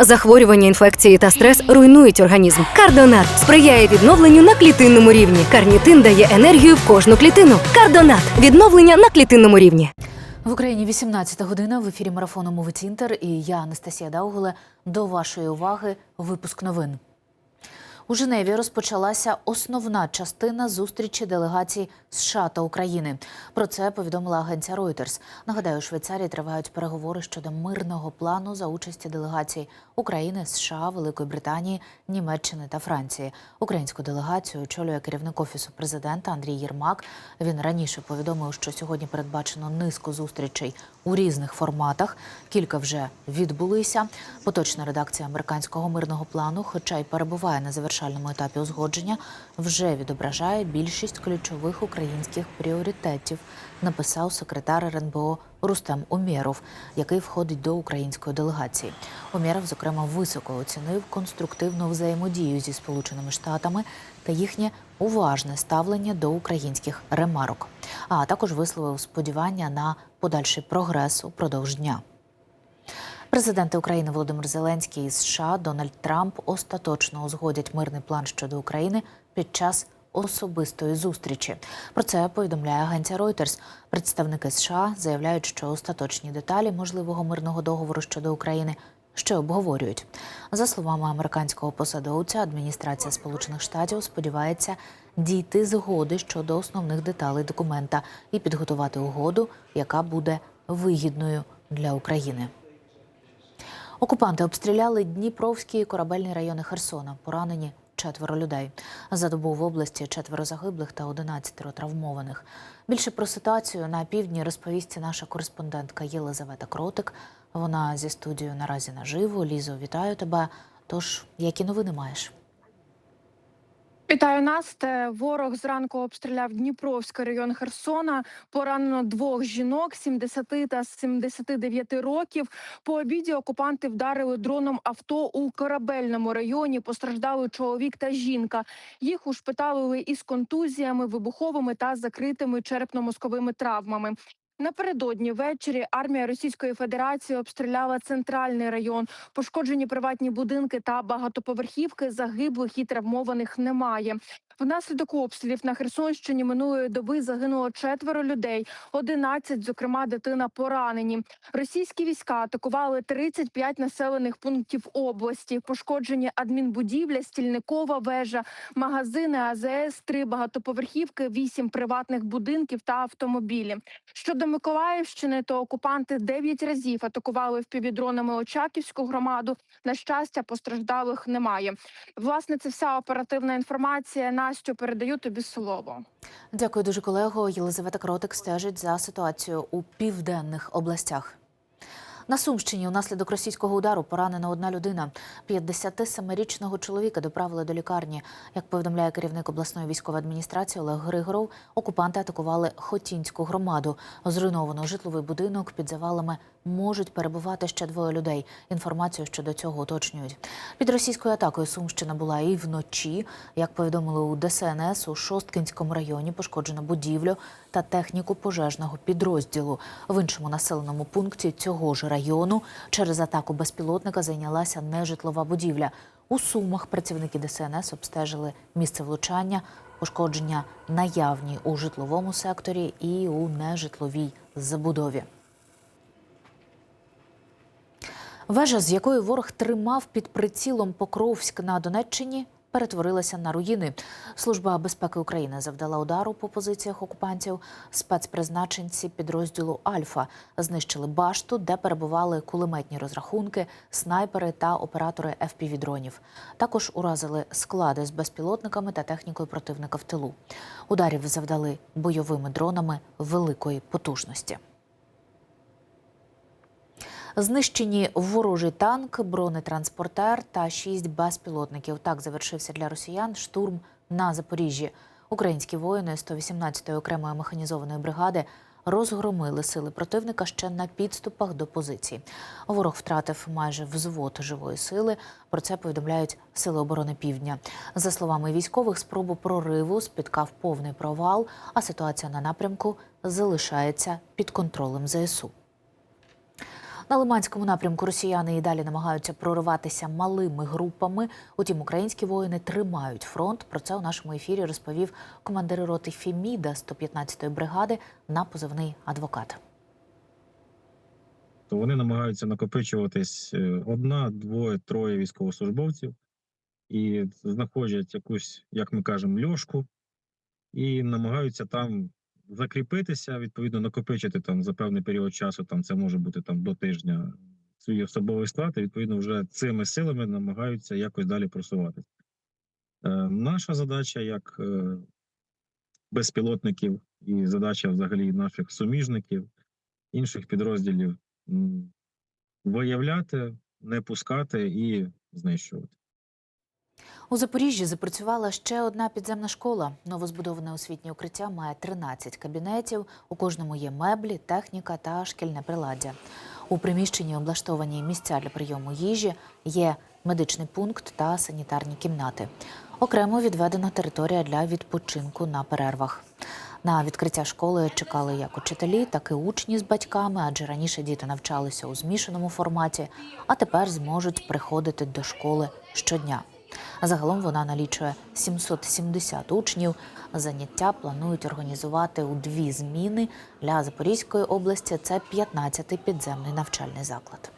Захворювання, інфекції та стрес руйнують організм. Кардонат сприяє відновленню на клітинному рівні. Карнітин дає енергію в кожну клітину. Кардонат відновлення на клітинному рівні. В Україні 18 година в ефірі марафону Мовить Інтер і я, Анастасія Даугуле, до вашої уваги випуск новин. У Женеві розпочалася основна частина зустрічі делегацій США та України. Про це повідомила агенція Reuters. Нагадаю, у Швейцарії тривають переговори щодо мирного плану за участі делегацій України, США, Великої Британії, Німеччини та Франції. Українську делегацію очолює керівник офісу президента Андрій Єрмак. Він раніше повідомив, що сьогодні передбачено низку зустрічей у різних форматах. Кілька вже відбулися. Поточна редакція американського мирного плану, хоча й перебуває на завершальному етапі узгодження, вже відображає більшість ключових українських пріоритетів, написав секретар РНБО Рустем Умєров, який входить до української делегації. Умєров, зокрема, високо оцінив конструктивну взаємодію зі Сполученими Штатами та їхнє уважне ставлення до українських ремарок, а також висловив сподівання на подальший прогрес упродовж дня. Президенти України Володимир Зеленський і США Дональд Трамп остаточно узгодять мирний план щодо України під час особистої зустрічі. Про це повідомляє агенція Reuters. Представники США заявляють, що остаточні деталі можливого мирного договору щодо України ще обговорюють. За словами американського посадовця, адміністрація Сполучених Штатів сподівається дійти згоди щодо основних деталей документа і підготувати угоду, яка буде вигідною для України. Окупанти обстріляли Дніпровський і корабельний райони Херсона. Поранені четверо людей. За добу в області четверо загиблих та 11 травмованих. Більше про ситуацію на півдні розповість наша кореспондентка Єлизавета Кротик. Вона зі студією наразі наживо. Лізо, вітаю тебе. Тож, які новини маєш? Вітаю Насте. Ворог зранку обстріляв Дніпровський район Херсона. Поранено двох жінок 70 та 79 років. По обіді окупанти вдарили дроном авто у корабельному районі. Постраждали чоловік та жінка. Їх ушпиталили із контузіями, вибуховими та закритими черепно-мозковими травмами. Напередодні ввечері армія Російської Федерації обстріляла центральний район. Пошкоджені приватні будинки та багатоповерхівки. Загиблих і травмованих немає. Внаслідок обстрілів на Херсонщині минулої доби загинуло четверо людей. 11, зокрема, дитина поранені. Російські війська атакували 35 населених пунктів області. Пошкоджені адмінбудівля, стільникова вежа, магазини АЗС, три багатоповерхівки, вісім приватних будинків та автомобілі. Щодо Миколаївщини, то окупанти 9 разів атакували впівдронами Очаківську громаду. На щастя, постраждалих немає. Власне, це вся оперативна інформація. Настю, передаю тобі слово. Дякую дуже, колего. Єлизавета Кротик стежить за ситуацією у південних областях. На Сумщині унаслідок російського удару поранена одна людина. 57-річного чоловіка доправили до лікарні. Як повідомляє керівник обласної військової адміністрації Олег Григоров, окупанти атакували Хотінську громаду. Зруйновано житловий будинок під завалами можуть перебувати ще двоє людей. Інформацію щодо цього уточнюють. Під російською атакою Сумщина була і вночі. Як повідомили у ДСНС, у Шосткинському районі пошкоджено будівлю та техніку пожежного підрозділу. В іншому населеному пункті цього ж району через атаку безпілотника зайнялася нежитлова будівля. У Сумах працівники ДСНС обстежили місце влучання, пошкодження наявні у житловому секторі і у нежитловій забудові. Вежа, з якої ворог тримав під прицілом Покровськ на Донеччині, перетворилася на руїни. Служба безпеки України завдала удару по позиціях окупантів. Спецпризначенці підрозділу Альфа знищили башту, де перебували кулеметні розрахунки, снайпери та оператори fpv дронів Також уразили склади з безпілотниками та технікою противника в тилу. Ударів завдали бойовими дронами великої потужності. Знищені ворожий танк, бронетранспортер та шість безпілотників. Так завершився для росіян штурм на Запоріжжі. Українські воїни 118-ї окремої механізованої бригади розгромили сили противника ще на підступах до позицій. Ворог втратив майже взвод живої сили. Про це повідомляють Сили оборони Півдня. За словами військових, спробу прориву спіткав повний провал, а ситуація на напрямку залишається під контролем ЗСУ. На Лиманському напрямку росіяни і далі намагаються прориватися малими групами. Утім, українські воїни тримають фронт. Про це у нашому ефірі розповів командир роти Фіміда 115-ї бригади на позивний адвокат. то вони намагаються накопичуватись е, одна, двоє, троє військовослужбовців і знаходять якусь, як ми кажемо, льошку, і намагаються там закріпитися, відповідно, накопичити там за певний період часу. Там це може бути там до тижня свій особовий склад, і відповідно вже цими силами намагаються якось далі просуватися. Е, наша задача як е, безпілотників і задача взагалі наших суміжників, інших підрозділів виявляти, не пускати і знищувати. У Запоріжжі запрацювала ще одна підземна школа. Новозбудоване освітнє укриття має 13 кабінетів. У кожному є меблі, техніка та шкільне приладдя. У приміщенні облаштовані місця для прийому їжі, є медичний пункт та санітарні кімнати. Окремо відведена територія для відпочинку на перервах. На відкриття школи чекали як учителі, так і учні з батьками, адже раніше діти навчалися у змішаному форматі, а тепер зможуть приходити до школи щодня. Загалом вона налічує 770 учнів. Заняття планують організувати у дві зміни. Для Запорізької області це 15-й підземний навчальний заклад.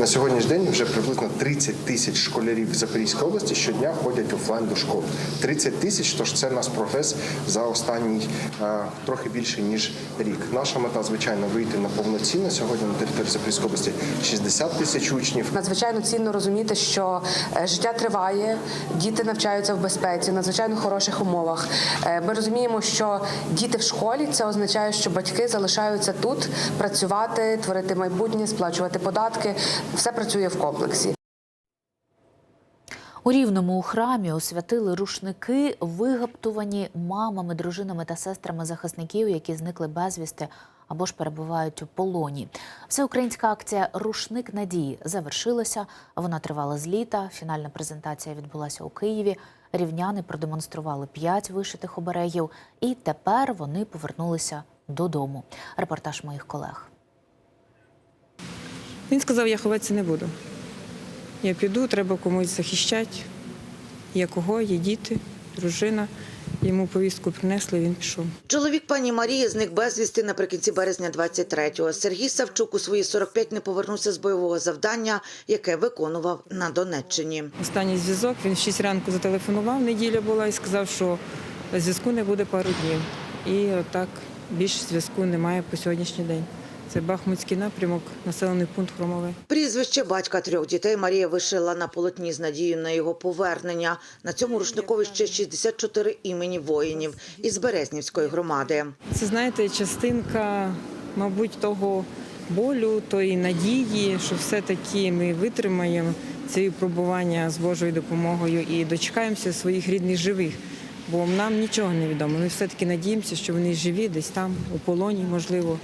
На сьогоднішній день вже приблизно 30 тисяч школярів в Запорізькій області щодня ходять офлайн до школи. 30 тисяч, тож це наш прогрес за останній е, трохи більше ніж рік. Наша мета, звичайно, вийти на повноцінно. Сьогодні на території Запорізької області 60 тисяч учнів. Надзвичайно цінно розуміти, що е, життя триває, діти навчаються в безпеці, в надзвичайно хороших умовах. Е, Ми розуміємо, що діти в школі це означає, що батьки залишаються тут працювати, творити майбутнє, сплачувати податки. Все працює в комплексі. У рівному у храмі освятили рушники, вигаптувані мамами, дружинами та сестрами захисників, які зникли безвісти або ж перебувають у полоні. Всеукраїнська акція Рушник надії завершилася. Вона тривала з літа. Фінальна презентація відбулася у Києві. Рівняни продемонстрували п'ять вишитих оберегів, і тепер вони повернулися додому. Репортаж моїх колег. Він сказав, я ховатися не буду. Я піду, треба комусь захищати. Є кого, є діти, дружина. Йому повістку принесли, він пішов. Чоловік пані Марії зник безвісти наприкінці березня 23-го. Сергій Савчук у свої 45 не повернувся з бойового завдання, яке виконував на Донеччині. Останній зв'язок, він в 6 ранку зателефонував, неділя була, і сказав, що зв'язку не буде пару днів. І отак більше зв'язку немає по сьогоднішній день. Це Бахмутський напрямок, населений пункт Хромове. Прізвище батька трьох дітей Марія вишила на полотні з надією на його повернення. На цьому рушникові ще 64 імені воїнів із Березнівської громади. Це, знаєте, частинка, мабуть, того болю, тої надії, що все-таки ми витримаємо ці випробування з Божою допомогою і дочекаємося своїх рідних живих. Бо нам нічого не відомо. Ми все-таки надіємося, що вони живі, десь там, у полоні, можливо.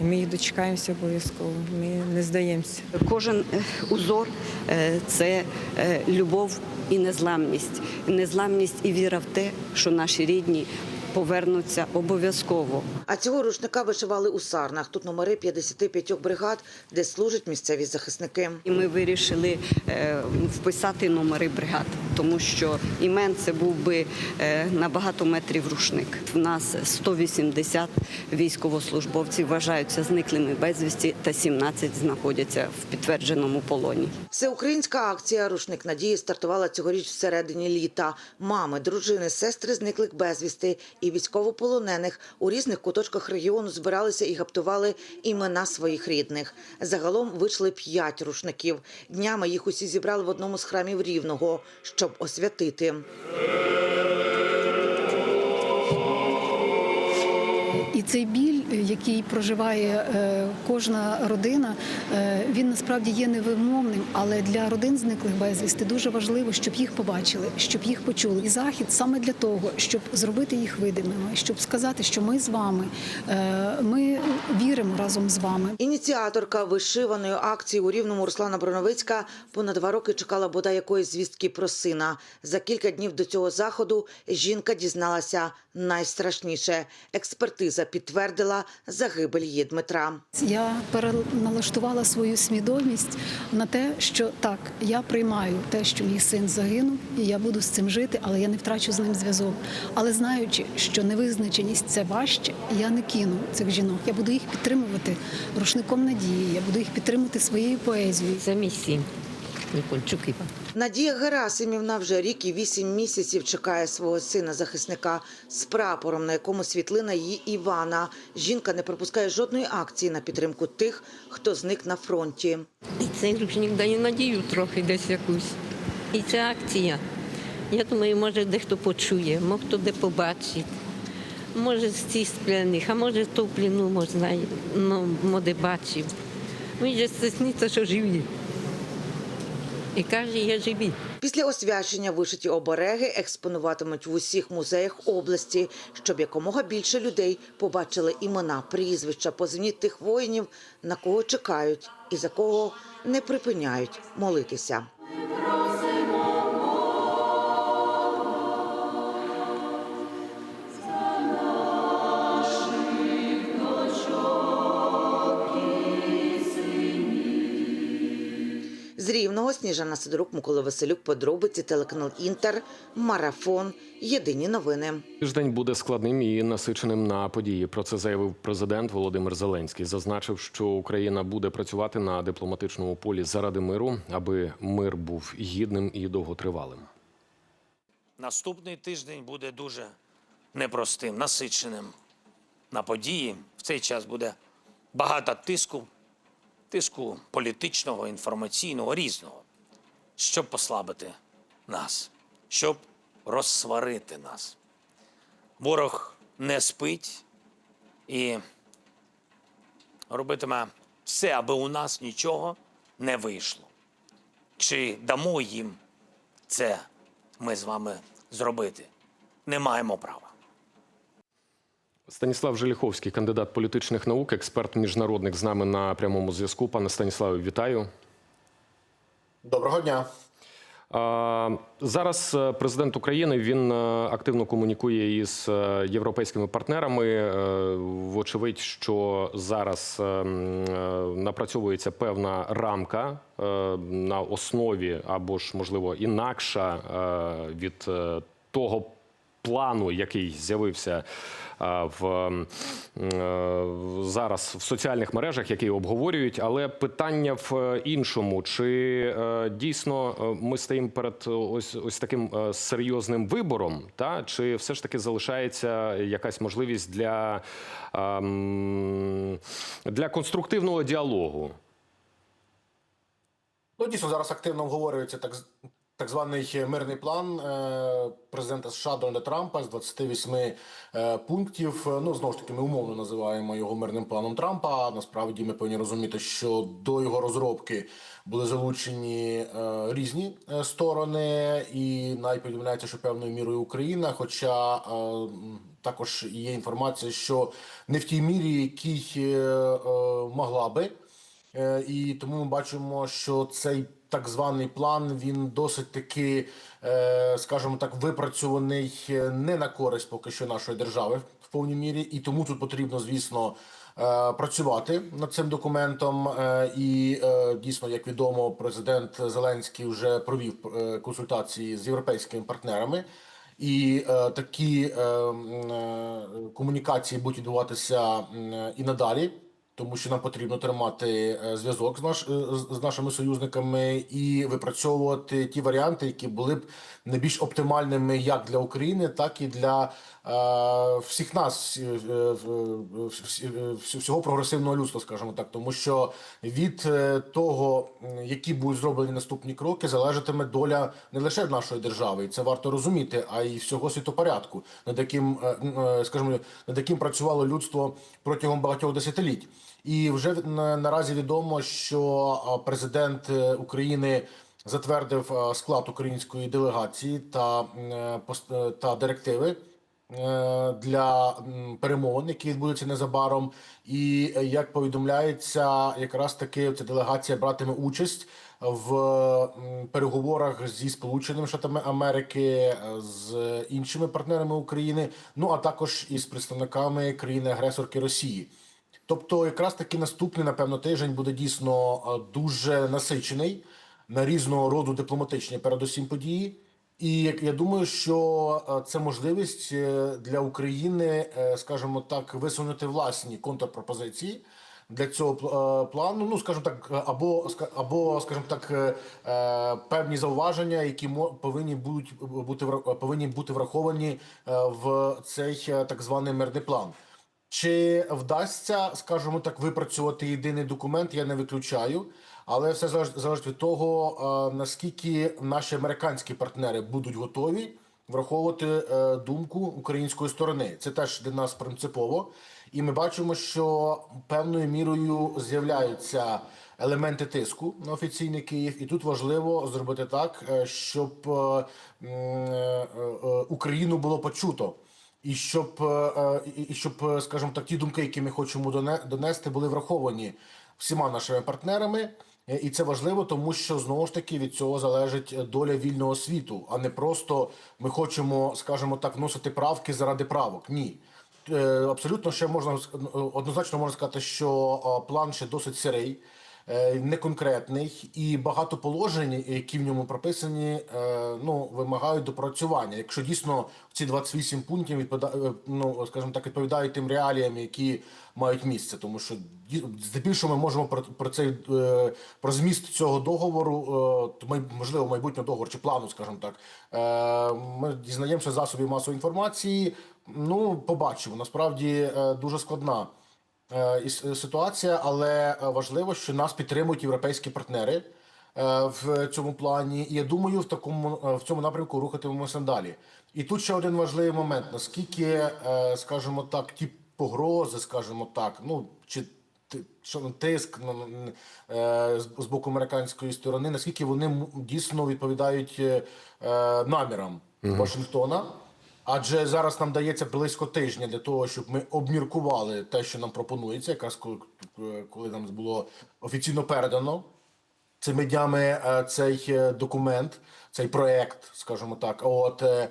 Ми їх дочекаємося обов'язково. Ми не здаємося. Кожен е, узор е, це е, любов і незламність. Незламність і віра в те, що наші рідні повернуться обов'язково. А цього рушника вишивали у Сарнах. Тут номери 55 бригад, де служать місцеві захисники. І ми вирішили е, вписати номери бригад, тому що імен це був би е, на багато метрів рушник. В нас 180 військовослужбовців вважаються зниклими безвісті, та 17 знаходяться в підтвердженому полоні. Всеукраїнська акція Рушник надії стартувала цьогоріч всередині літа. Мами, дружини, сестри зниклих безвісти і військовополонених у різних куточках регіону збиралися і гаптували імена своїх рідних. Загалом вийшли п'ять рушників. Днями їх усі зібрали в одному з храмів Рівного, щоб освятити. І цей біль, який проживає е, кожна родина, е, він насправді є невимовним. Але для родин зниклих безвісти дуже важливо, щоб їх побачили, щоб їх почули. І захід саме для того, щоб зробити їх видимими, щоб сказати, що ми з вами, е, ми віримо разом з вами. Ініціаторка вишиваної акції у Рівному Руслана Броновицька понад два роки чекала бодай якоїсь звістки про сина. За кілька днів до цього заходу жінка дізналася найстрашніше. Експертиза підтвердила загибель її Дмитра. Я переналаштувала свою свідомість на те, що так, я приймаю те, що мій син загинув, і я буду з цим жити, але я не втрачу з ним зв'язок. Але знаючи, що невизначеність це важче, я не кину цих жінок. Я буду їх підтримувати рушником надії. Я буду їх підтримувати своєю поезією. Це мій син. Нікольчук Іван. Надія Герасимівна вже рік і вісім місяців чекає свого сина-захисника з прапором, на якому світлина її Івана. Жінка не пропускає жодної акції на підтримку тих, хто зник на фронті. І цей ручник дає надію трохи десь якусь. І ця акція. Я думаю, може дехто почує, може хто де побачить. Може з цих спляних, а може то в пліну можна, ну, моде бачив. Він же стесниться, що живі. І каже, я живі. Після освячення вишиті обереги експонуватимуть в усіх музеях області, щоб якомога більше людей побачили імена, прізвища, позивні тих воїнів, на кого чекають і за кого не припиняють молитися. Рівного Сніжана Сидорук, Микола Василюк, подробиці, телеканал Інтер, Марафон, Єдині новини. Тиждень буде складним і насиченим на події. Про це заявив президент Володимир Зеленський. Зазначив, що Україна буде працювати на дипломатичному полі заради миру, аби мир був гідним і довготривалим. Наступний тиждень буде дуже непростим, насиченим на події. В цей час буде багато тиску, тиску політичного, інформаційного, різного, щоб послабити нас, щоб розсварити нас. Ворог не спить і робитиме все, аби у нас нічого не вийшло. Чи дамо їм це ми з вами зробити? Не маємо права. Станіслав Желіховський, кандидат політичних наук, експерт міжнародних з нами на прямому зв'язку. Пане Станіславе, вітаю. Доброго дня. Зараз е, президент України він е, активно комунікує із е, європейськими партнерами. Вочевидь, що зараз е, м, е, напрацьовується певна рамка на основі або ж можливо інакша від того плану, який з'явився е, в е, зараз в соціальних мережах, які обговорюють. Але питання в е, іншому: чи дійсно ми стоїмо перед ось ось таким серйозним вибором, та чи все ж таки залишається якась можливість для, для конструктивного діалогу? Ну, дійсно, зараз активно обговорюється так, так званий мирний план е, президента США Дональда Трампа з 28 е, пунктів. Е, Ну, знову ж таки, ми умовно називаємо його мирним планом Трампа. Насправді ми повинні розуміти, що до його розробки були залучені е, різні е, сторони, і навіть повідомляється, що певною мірою Україна. Хоча е, також є інформація, що не в тій мірі, якій е, е, могла би. Е, І тому ми бачимо, що цей так званий план він досить таки, е, скажімо так, випрацьований е, не на користь поки що нашої держави в повній мірі, і тому тут потрібно, звісно. е, Працювати над цим документом, і дійсно, як відомо, президент Зеленський вже провів консультації з європейськими партнерами, і такі комунікації будуть відбуватися і надалі тому що нам потрібно тримати е, зв'язок з наш е, з- нашими союзниками і випрацьовувати ті варіанти, які були б найбільш оптимальними як для України, так і для е, всіх нас, е, всього прогресивного людства, скажімо так, тому що від того, які будуть зроблені наступні кроки, залежатиме доля не лише нашої держави, і це варто розуміти, а й всього світопорядку, над яким, скажімо, над яким працювало людство протягом багатьох десятиліть. І вже наразі відомо, що президент е, України затвердив склад української делегації та, е, е, та директиви е, для перемовин, які відбудуться незабаром. І е, як повідомляється, якраз таки ця делегація братиме участь в переговорах зі Сполученими Штатами Америки, е, з іншими партнерами України, ну а також із представниками країни-агресорки Росії. Тобто, якраз таки наступний, напевно, тиждень буде дійсно е, дуже насичений на різного роду дипломатичні, передусім події. І я думаю, що е, це можливість е, для України, скажімо так, висунути власні контрпропозиції для цього плану. Ну, скажімо так, або або, скажімо так, певні зауваження, які повинні бути повинні бути враховані в цей так званий мирний план. Чи вдасться, скажімо так, випрацювати єдиний документ, я не виключаю, але все залежить, від того, е, наскільки наші американські партнери будуть готові враховувати е, думку української сторони. Це теж для нас принципово. І ми бачимо, що певною мірою з'являються елементи тиску на офіційний Київ, і тут важливо зробити так, е, щоб Україну було почуто. І щоб, е, е, і- щоб, е, скажімо так, ті думки, які ми хочемо доне- донести, були враховані всіма нашими партнерами. І це важливо, тому що знову ж таки від цього залежить доля вільного світу, а не просто ми хочемо, скажімо так, вносити правки заради правок. Ні. Абсолютно ще можна однозначно можна сказати, що план ще досить сирий, неконкретний, і багато положень, які в ньому прописані, е, ну вимагають допрацювання. Якщо дійсно ці 28 пунктів відповідають, ну скажімо так, відповідають тим реаліям, які мають місце, тому що здебільшого ми можемо про, про цей е, про зміст цього договору, е, то можливо майбутнього договору чи плану, скажімо так, е, ми дізнаємося засобів масової інформації. Ну, побачимо. Насправді е, дуже складна е, ситуація, але е, важливо, що нас підтримують європейські партнери е, в цьому плані. І я думаю, в такому е, в цьому напрямку рухатимемося далі. І тут ще один важливий момент: наскільки, е, скажімо так, ті погрози, скажімо так, ну чи ну, тиск на- е, з- боку американської сторони, наскільки вони дійсно відповідають е, е, намірам Вашингтона. Адже зараз нам дається близько тижня для того, щоб ми обміркували те, що нам пропонується, якраз коли, коли нам було офіційно передано цими днями е, цей е, документ, цей проект, скажімо так. От е,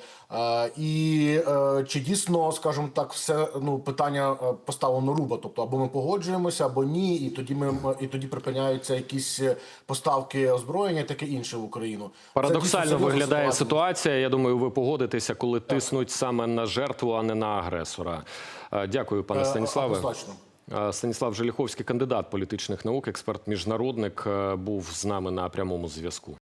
і чи дійсно, скажімо так, все ну питання поставлено руба, тобто або ми погоджуємося, або ні, і тоді ми і тоді припиняються якісь поставки озброєння, таке інше в Україну. Парадоксально виглядає ситуація. Я думаю, ви погодитеся, коли тиснуть саме на жертву, а не на агресора. Дякую, пане Станіславе. однозначно. Е, Станіслав Желіховський, кандидат політичних наук, експерт міжнародник, е, був з нами на прямому зв'язку.